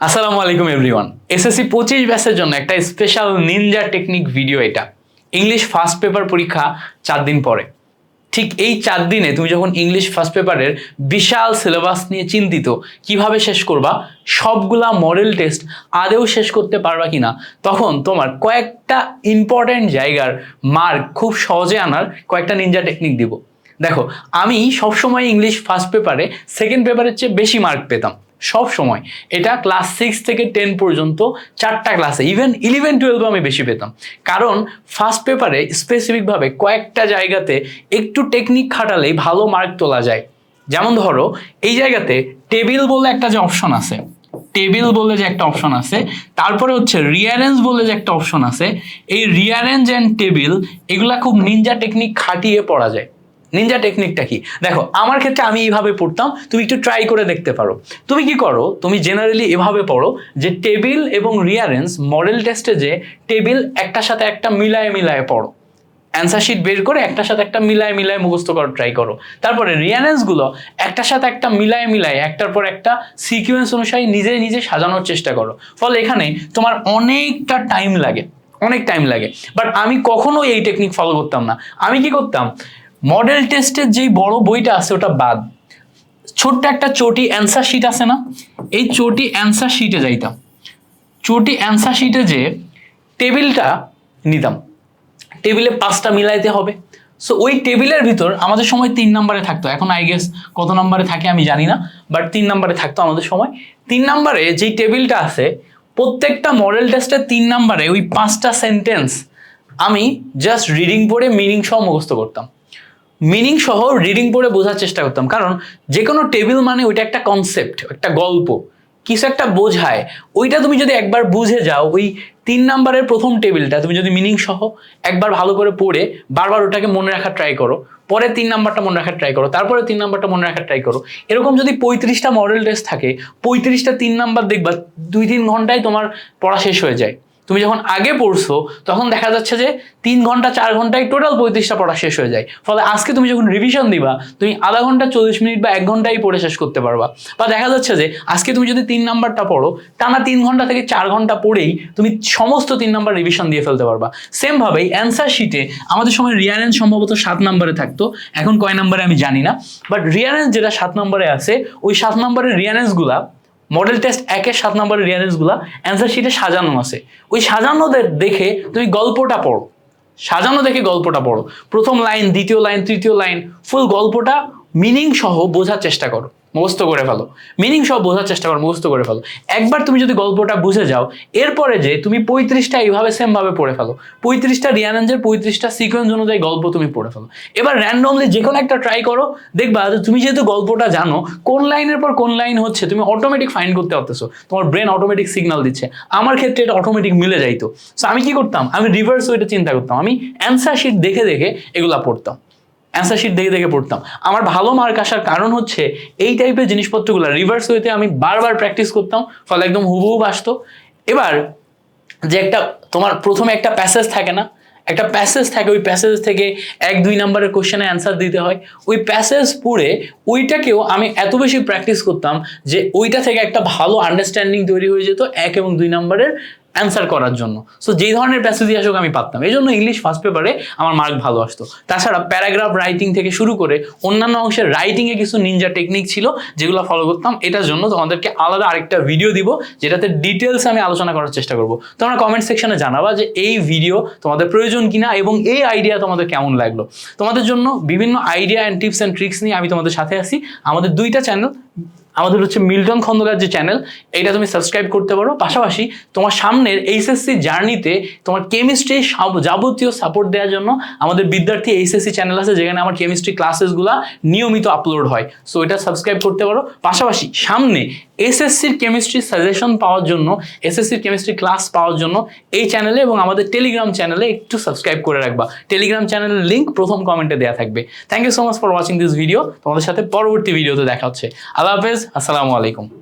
আসসালামু আলাইকুম everyone SSC পঁচিশ ব্যাসের জন্য একটা স্পেশাল নিনজা টেকনিক ভিডিও এটা। ইংলিশ ফার্স্ট পেপার পরীক্ষা চার দিন পরে। ঠিক এই চার দিনে তুমি যখন ইংলিশ ফার্স্ট পেপারের বিশাল সিলেবাস নিয়ে চিন্তিত, কীভাবে শেষ করবা, সবগুলা মডেল টেস্ট আদেও শেষ করতে পারবা কিনা, তখন তোমার কয়েকটা ইম্পর্ট্যান্ট জায়গার মার্ক খুব সহজে আনার কয়েকটা নিনজা টেকনিক দিব। দেখো, আমি সবসময় ইংলিশ ফার্স্ট পেপারে সেকেন্ড পেপারের চেয়ে বেশি মার্ক পেতাম। সব সময়। এটা ক্লাস সিক্স থেকে টেন পর্যন্ত চারটা ক্লাসে ইভেন ইলেভেন টুয়েলভে আমি বেশি পেতাম। কারণ ফার্স্ট পেপারে স্পেসিফিকভাবে কয়েকটা জায়গাতে একটু টেকনিক খাটালেই ভালো মার্ক তোলা যায়। যেমন ধরো, এই জায়গাতে টেবিল বলে একটা যে অপশন আছে টেবিল বলে যে একটা অপশন আছে, তারপরে হচ্ছে রিয়ারেঞ্জ বলে যে একটা অপশন আছে, এই রিয়ারেঞ্জ অ্যান্ড টেবিল এগুলা খুব নিনজা টেকনিক খাটিয়ে পড়া যায়। নিনজা টেকনিকটা কি? দেখো, আমার ক্ষেত্রে আমি এইভাবে পড়তাম, তুমি একটু ট্রাই করে দেখতে পারো। তুমি কি করো? তুমি জেনারেলি এভাবে পড়ো যে টেবিল এবং রিয়ারেন্স মডেল টেস্টে যে টেবিল একটার সাথে একটা মিলায় মিলায়ে পড়ো। অ্যান্সার শিট বের করে একটার সাথে একটা মিলায় মিলায় মুখস্থ করার ট্রাই করো। তারপরে রিয়ারেন্সগুলো একটার সাথে একটা মিলায় মিলায়, একটার পর একটা সিকুয়েন্স অনুসারে নিজে নিজে সাজানোর চেষ্টা করো। ফলে এখানে তোমার অনেকটা টাইম লাগে, অনেক টাইম লাগে। বাট আমি কখনো এই টেকনিক ফলো করতাম না। আমি কি করতাম? মডেল টেস্টের যেই বড় বইটা আছে, ওটা বাদ। ছোট্ট একটা চটি অ্যান্সার শিট আছে না? এই চটি অ্যান্সার শিটে যাইতাম। চটি অ্যান্সার শিটে যে টেবিলটা নিতাম। টেবিলে পাঁচটা মিলাইতে হবে। সো ওই টেবিলের ভিতর আমাদের সময় তিন নম্বরে থাকতো। এখন আই গেস কত নম্বরে থাকে আমি জানি না বাট তিন নম্বরে থাকতো আমাদের সময়। তিন নম্বরে যেই টেবিলটা আছে, প্রত্যেকটা মডেল টেস্টের তিন নম্বরে ওই পাঁচটা সেন্টেন্স আমি জাস্ট রিডিং পড়ে মিনিং সহ মুখস্থ করতাম। মিনিং সহ রিডিং পড়ে বোঝার চেষ্টা করতাম। কারণ যে কোনো টেবিল মানে ওইটা একটা কনসেপ্ট একটা গল্প। কিছু একটা বোঝায়। ওইটা তুমি যদি একবার বুঝে যাও, ওই তিন নাম্বারের প্রথম টেবিলটা তুমি যদি মিনিং সহ একবার ভালো করে পড়ে বারবার ওটাকে মনে রাখার ট্রাই করো, পরে তিন নাম্বারটা মনে রাখার ট্রাই করো, তারপরে তিন নাম্বারটা মনে রাখার ট্রাই করো, এরকম যদি পঁয়ত্রিশটা মডেল টেস্ট থাকে, পঁয়ত্রিশটা তিন নাম্বার দেখবা, দুই তিন ঘন্টায় তোমার পড়া শেষ হয়ে যায়। তুমি যখন আগে পড়ছো, তখন দেখা যাচ্ছে যে তিন ঘণ্টা, চার ঘন্টায় টোটাল পঁয়ত্রিশটা পড়া শেষ হয়ে যায়। ফলে আজকে তুমি যখন রিভিশন দিবা, তুমি আধা ঘণ্টা, চল্লিশ মিনিট বা এক ঘন্টায় পড়ে শেষ করতে পারবা। বা দেখা যাচ্ছে যে আজকে তুমি যদি তিন নাম্বারটা পড়ো, টানা তিন ঘণ্টা থেকে চার ঘণ্টা পড়েই তুমি সমস্ত তিন নাম্বার রিভিশন দিয়ে ফেলতে পারবা। সেমভাবেই অ্যান্সার শিটে আমাদের সময় রিয়ারেন্স সম্ভবত সাত নাম্বারে থাকতো। এখন কয় নাম্বারে আমি জানি না। বাট রিয়ারেন্স যেটা সাত নাম্বারে আছে, ওই সাত নাম্বারের রিয়ারেন্সগুলা মডেল টেস্ট একের সাত নম্বরের রিয়ারেন্সগুলো অ্যান্সার শিটে সাজানো আছে। ওই সাজানোদের দেখে তুমি গল্পটা পড়ো। সাজানো দেখে গল্পটা পড়ো। প্রথম লাইন দ্বিতীয় লাইন তৃতীয় লাইন ফুল গল্পটা মিনিং সহ বোঝার চেষ্টা করো। মুখস্থ করে ফেলো। মিনিং সব বোঝার চেষ্টা করো, মুখস্থ করে ফেলো। একবার তুমি যদি গল্পটা বুঝে যাও, এরপরে যে তুমি পঁয়ত্রিশটা এইভাবে সেমভাবে পড়ে ফেলো। পঁয়ত্রিশটা রিয়ানেঞ্জের পঁয়ত্রিশটা সিকোয়েন্স অনুযায়ী গল্প তুমি পড়ে ফেলো। এবার র্যান্ডমলি যে কোনো একটা ট্রাই করো, দেখবা যে তুমি যেহেতু গল্পটা জানো, কোন লাইনের পর কোন লাইন হচ্ছে তুমি অটোমেটিক ফাইন করতে পারতেছো। তোমার ব্রেন অটোমেটিক সিগনাল দিচ্ছে। আমার ক্ষেত্রে এটা অটোমেটিক মিলে যাইতো। সো আমি কি করতাম? আমি রিভার্স ওয়েটা চিন্তা করতাম। আমি অ্যান্সার শিট দেখে দেখে এগুলা পড়তাম। অ্যান্সার শিট দেখে দেখে পড়তাম। আমার ভালো মার্ক আসার কারণ হচ্ছে এই টাইপের জিনিসপত্রগুলো রিভার্স ওয়েতে আমি বারবার প্র্যাকটিস করতাম, ফলে একদম হুবহুব আসতো এবার যে একটা তোমার প্রথমে একটা প্যাসেজ থাকে না, একটা প্যাসেজ থাকে, ওই প্যাসেজ থেকে এক, দুই নাম্বারের কোশ্চেনে অ্যান্সার দিতে হয়। ওই প্যাসেজ পড়ে ওইটাকেও আমি এত বেশি প্র্যাকটিস করতাম যে ওইটা থেকে একটা ভালো আন্ডারস্ট্যান্ডিং তৈরি হয়ে যেত, এক এবং দুই নাম্বারের অ্যান্সার করার জন্য। সো যেই ধরনের প্যাসেজ আসুক, আমি পারতাম। এই জন্য ইংলিশ ফার্স্ট পেপারে আমার মার্ক ভালো আসতো। তাছাড়া প্যারাগ্রাফ রাইটিং থেকে শুরু করে অন্যান্য অংশের রাইটিংয়ে কিছু নিনজা টেকনিক ছিল, যেগুলো ফলো করতাম। এটার জন্য তোমাদেরকে আলাদা আরেকটা ভিডিও দিব, যেটাতে ডিটেলস আমি আলোচনা করার চেষ্টা করব। তোমরা কমেন্ট সেকশনে জানাবা যে এই ভিডিও তোমাদের প্রয়োজন কিনা এবং এই আইডিয়া তোমাদের কেমন লাগল। তোমাদের জন্য বিভিন্ন idea and tips and tricks নিয়ে আমি তোমাদের সাথে আছি। আমাদের দুইটা চ্যানেল আমাদের হচ্ছে মিল্টন খন্দকার যে চ্যানেল এটা তুমি সাবস্ক্রাইব করতে পারো। পাশাপাশি তোমার সামনের এইচএসসি জার্নিতে তোমার কেমিস্ট্রি যাবতীয় সাপোর্ট দেওয়ার জন্য আমাদের বিদ্যার্থী এইচএসসি চ্যানেল আছে, যেখানে আমার কেমিস্ট্রি ক্লাসেসগুলো নিয়মিত আপলোড হয়। সো এটা সাবস্ক্রাইব করতে পারো। পাশাপাশি সামনে এসএসসির কেমিস্ট্রি সাজেশন পাওয়ার জন্য এসএসসির কেমিস্ট্রি ক্লাস পাওয়ার জন্য এই চ্যানেলে এবং আমাদের টেলিগ্রাম চ্যানেলে একটু সাবস্ক্রাইব করে রাখবা। টেলিগ্রাম চ্যানেলের লিঙ্ক প্রথম কমেন্টে দেওয়া থাকবে। Thank you so much for watching this video তোমাদের সাথে পরবর্তী ভিডিওতে দেখা হচ্ছে। আল্লাহ হাফেজ। আসসালামু আলাইকুম।